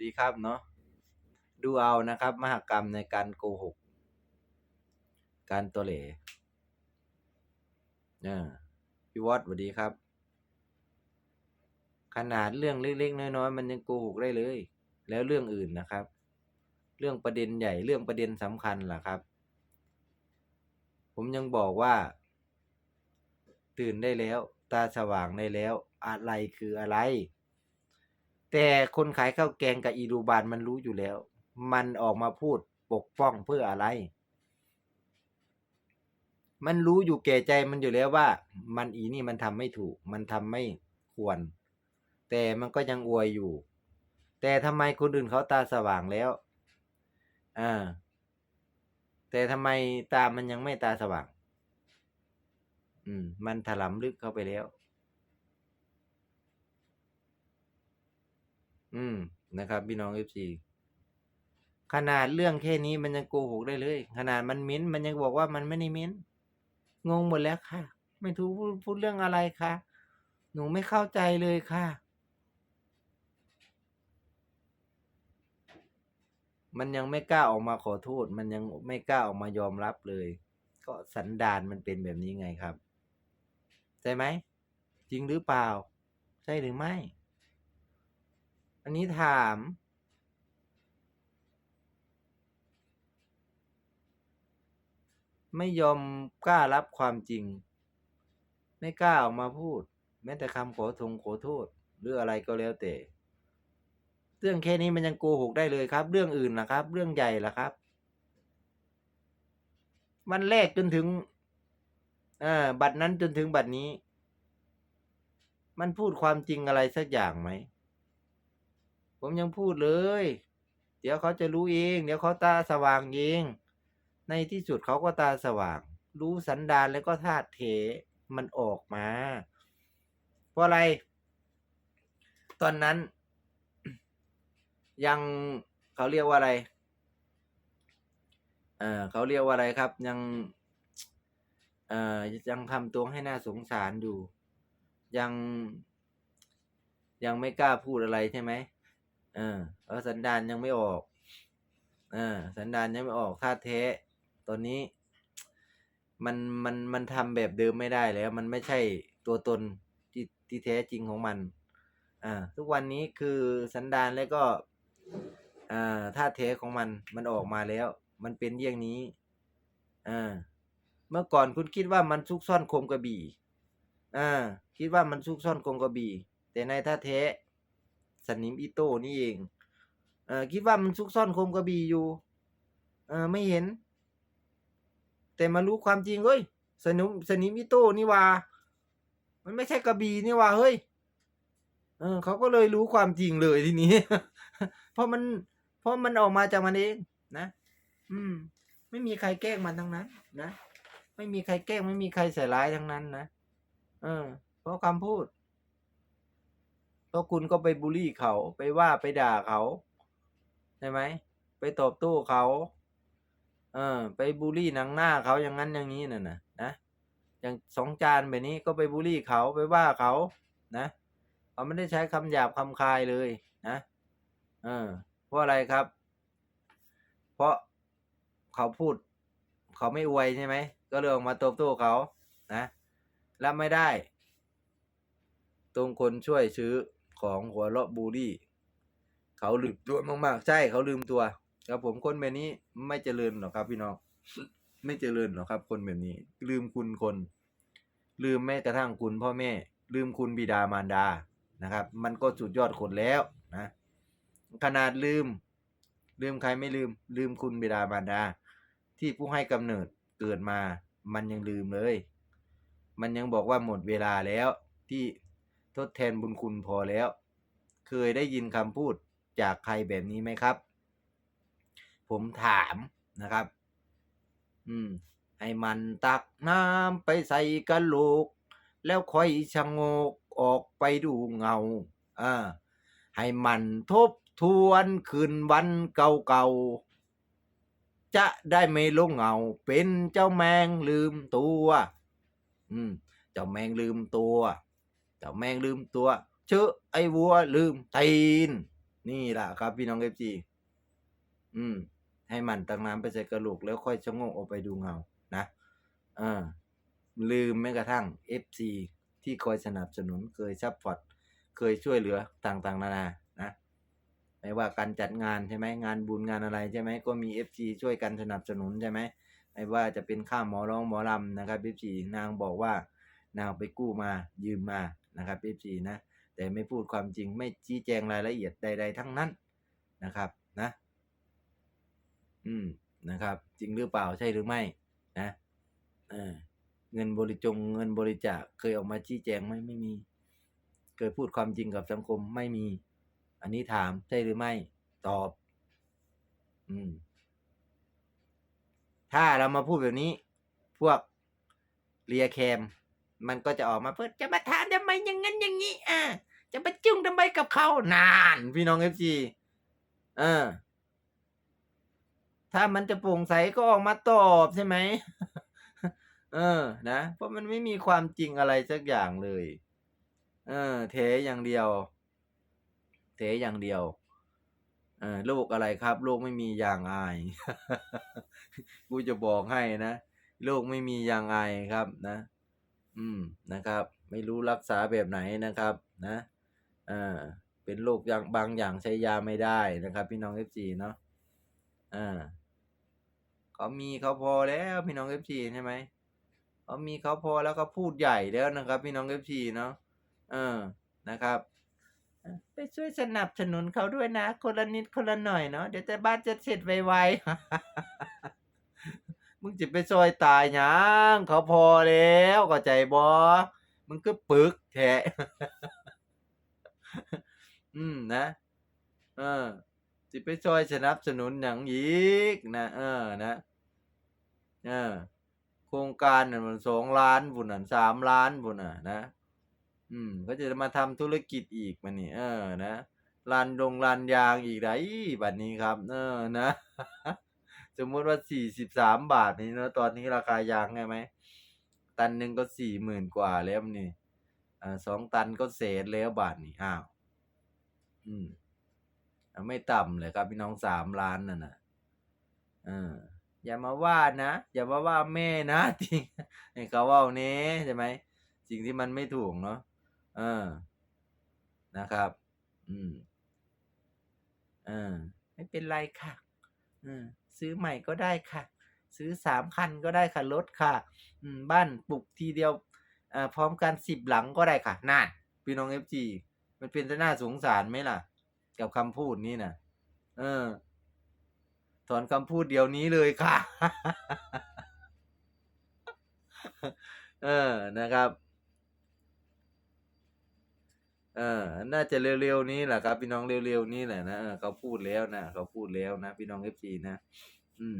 ดีครับเนาะดูเอานะครับ มหกรรมในการโกหก การตัวเหล่อ่าพี่วอดสวัสดีครับ ขนาดเรื่องเล็กๆน้อยๆมันยังโกหกได้เลย แล้วเรื่องอื่นนะครับ เรื่องประเด็นใหญ่เรื่องประเด็นสำคัญล่ะครับ ผมยังบอกว่า ตื่นได้แล้ว ตาสว่างได้แล้ว อะไรคืออะไร แต่คนขายข้าวแกงกับอีรูบานมันรู้อยู่แล้ว มันออกมาพูดปกป้องเพื่ออะไร มันรู้อยู่แก่ใจมันอยู่แล้วว่า มันอีนี่มันทำไม่ถูก มันทำไม่ควร แต่มันก็ยังอวยอยู่ แต่ทำไมคนอื่นเขาตาสว่างแล้วอ่าแต่ทำไมตามันยังไม่ตาสว่าง อืม มันถลำลึกเข้าไปแล้ว อืมนะครับพี่น้องเอฟซีขนาดเรื่องแค่นี้มันยังโกหกได้เลย ขนาดมันมิ้นท์มันยังบอกว่ามันไม่ได้มิ้นท์งงหมดแล้วค่ะ ไม่ถูกพูดพูดเรื่องอะไรคะหนูไม่เข้าใจเลยค่ะ มันยังไม่กล้าออกมาขอโทษ มันยังไม่กล้าออกมายอมรับเลย ก็สันดานมันเป็นแบบนี้ไงครับ ใช่ไหม จริงหรือเปล่า ใช่หรือไม่ อันนี้ถาม ไม่ยอมกล้ารับความจริง ไม่กล้าออกมาพูด แม้แต่คำขอทงขอโทษ หรืออะไรก็แล้วแต่ เรื่องแค่นี้มันยังโกหกได้เลยครับ เรื่องอื่นล่ะครับ เรื่องใหญ่ล่ะครับวันแรกจนถึงอ่าบัตรนั้นจนถึงบัตรนี้ มันพูดความจริงอะไรสักอย่างไหม ผมยังพูดเลย เดี๋ยวเขาจะรู้เอง เดี๋ยวเขาตาสว่างเอง ในที่สุดเขาก็ตาสว่าง รู้สันดานแล้วก็ธาตุเถมันออกมา เพราะอะไร ตอนนั้น ยังเขาเรียกว่าอะไรเออเขาเรียกว่าอะไรครับ ยังเอ่อยังทำตัวให้น่าสงสารอยู่ ยังยังไม่กล้าพูดอะไรใช่ไหม ออเพราะสันดานยังไม่ออกเออสันดานยังไม่ออกธาเทตอนนี้ มันมันมันทำแบบเดิมไม่ได้แล้ว มันไม่ใช่ตัวตนที่ที่แท้จริงของมัน อ่า ทุกวันนี้คือสันดานแล้วก็อ่าธาเทของมันมันออกมาแล้ว มันเป็นอย่างนี้อ่าเมื่อก่อนคุณคิดว่ามันซุกซ่อนคมกระบี่อ่าคิดว่ามันซุกซ่อนคมกระบี่ แต่ในท่าแท้ นิมอีโต้นี่เองเอ่อคิดว่ามันซุกซ่อนโคมกระบี่อยู่เออไม่เห็น แต่มารู้ความจริงเฮ้ยสนิมสนิมอีโต้นี่ว่า มันไม่ใช่กระบี่นี่ว่าเฮ้ยเออเขาก็เลยรู้ความจริงเลยทีนี้ เพราะมันเพราะมันออกมาจากมันเองนะ อืม ไม่มีใครแกล้งมันทั้งนั้น นะ ไม่มีใครแกล้งไม่มีใครใส่ร้ายทั้งนั้นนะ เออ เพราะคำพูด เพราะคุณก็ไปบูลลี่เขาไปว่าไปด่าเขาใช่ไหมไปตอบโต้เขาเออ ไปบูลลี่หนังหน้าเขาอย่างนั้นอย่างนี้น่ะนะนะอย่างสองจานแบบนี้ก็ไปบูลลี่เขาไปว่าเขานะเขาไม่ได้ใช้คำหยาบคำคายเลยนะเออเพราะอะไรครับ เพราะเขาพูด เขาไม่อวยใช่ไหมก็เลยออกมาตบโต้เขานะรับไม่ได้ตรงคนช่วยซื้อ ของหัวเราะบูลี่ เขาลืมตัวมากๆ ใช่เขาลืมตัว ครับผมคนแบบนี้ไม่เจริญหรอกครับพี่น้องไม่เจริญหรอกครับ คนแบบนี้ ลืมคุณคน ลืมแม้กระทั่งคุณพ่อแม่ ลืมคุณบิดามารดานะครับ มันก็สุดยอดคนแล้วนะขนาดลืม ลืมใครไม่ลืม ลืมคุณบิดามารดา ที่ผู้ให้กำเนิดเกิดมา มันยังลืมเลย มันยังบอกว่าหมดเวลาแล้วที่ ทดแทนบุญคุณพอแล้ว เคยได้ยินคำพูดจากใครแบบนี้ไหมครับ ผมถามนะครับ อืม ให้มันตักน้ำไปใส่กะโหลก แล้วค่อยชะโงกออกไปดูเงาอ่าให้มันทบทวนคืนวันเก่าๆ จะได้ไม่ลงเงา เป็นเจ้าแมงลืมตัว อืม เจ้าแมงลืมตัว เจ้าแมงลืมตัว เชอะไอ้วัวลืมตีน นี่ล่ะครับพี่น้องเอฟจีอืม ให้มันตักน้ำไปใส่กระโหลกแล้วค่อยชะโงกออกไปดูเงา นะเออลืมแม้กระทั่งเอฟซีที่คอยสนับสนุนเคยซัพพอร์ตเคยช่วยเหลือต่างๆ นานานะไม่ว่าการจัดงานใช่ไหมงานบุญงานอะไรใช่ไหมก็มีเอฟซีช่วยกันสนับสนุนใช่ไหมไม่ว่าจะเป็นค่าหมอร้องหมอลำนะครับเอฟซีนางบอกว่านางไปกู้มายืมมา นะครับเอฟซีนะแต่ไม่พูดความจริงไม่ชี้แจงรายละเอียดใด ๆ ทั้งนั้นนะครับนะ อืมนะครับ จริงหรือเปล่าใช่หรือไม่นะเออเงินบริจงเงินบริจาคเคยออกมาชี้แจงไหมไม่มี เคยพูดความจริงกับสังคมไม่มี อันนี้ถามใช่หรือไม่ตอบ อืม ถ้าเรามาพูดแบบนี้ พวกเรียแคม มันก็จะออกมาเพื่อจะมาถามทำไมอย่างนั้นอย่างนี้อ่าจะไปจุ้งทำไมกับเขานานพี่น้องเอฟซีเออ ถ้ามันจะโปร่งใสก็ออกมาตอบใช่ไหมเออ นะ เพราะมันไม่มีความจริงอะไรสักอย่างเลย เออ เทอย่างเดียว เทอย่างเดียว เออโลกอะไรครับ โลกไม่มีอย่างอาย กูจะบอกให้นะ โลกไม่มีอย่างอายครับนะ อืมนะครับ ไม่รู้รักษาแบบไหนนะครับ นะเออเป็นโรคอย่างบางอย่างใช้ยาไม่ได้นะครับ พี่น้องเอฟซีเนาะอ่าเขามีเขาพอแล้วพี่น้องเอฟซีใช่ไหมเขามีเขาพอแล้วก็พูดใหญ่แล้วนะครับ พี่น้องเอฟซีเนาะเออนะครับไปช่วยสนับสนุนเขาด้วยนะ คนละนิดคนละหน่อยเนาะเดี๋ยวแต่บ้านจะเสร็จไวๆ มึงจะไปซอยตายหยังเขาพอแล้วเข้าใจบ่มึงก็ปึกแท้อืมนะ เออสิไปซอยสนับสนุนหยังอีกนะเออนะเออโครงการน่ะมันสองล้านพุ่นน่ะสามล้านพุ่นน่ะนะ อืมก็จะมาทำธุรกิจอีกมันนี่เออ นะลานดงลานยางอีกไดบัดนี้ครับ เออนะ สมมติว่าสี่สิบสามบาทนี่เนอะตอนนี้ราคายางไงไหมตันหนึ่งก็สี่หมื่นกว่าแล้วนี่อ่าสองตันก็เศษแล้วบาทนี่อ้าวอืมไม่ต่ำเลยครับพี่น้องสามล้านน่ะนะเอออย่ามาว่านะอย่ามาว่าแม่นะจริงให้เขาว่าเนี้ใช่ไหมสิ่งที่มันไม่ถูกเนาะเออนะครับ อืมเออไม่เป็นไรค่ะ ซื้อใหม่ก็ได้ค่ะ ซื้อสามคันก็ได้ค่ะรถค่ะอืบ้านปลูกทีเดียวพร้อมกันสิบหลังก็ได้ค่ะนั่นพี่น้องเอฟจีมันเป็นจะน่าสงสารไหมล่ะ กับคำพูดนี้นะเออ ถอนคำพูดเดี๋ยวนี้เลยค่ะ เออนะครับ เออ น่าจะเร็วๆนี้แหละครับ พี่น้องเร็วๆนี้แหละนะเออเขาพูดแล้วนะเขาพูดแล้วนะ พี่น้องเอฟซีนะ อืม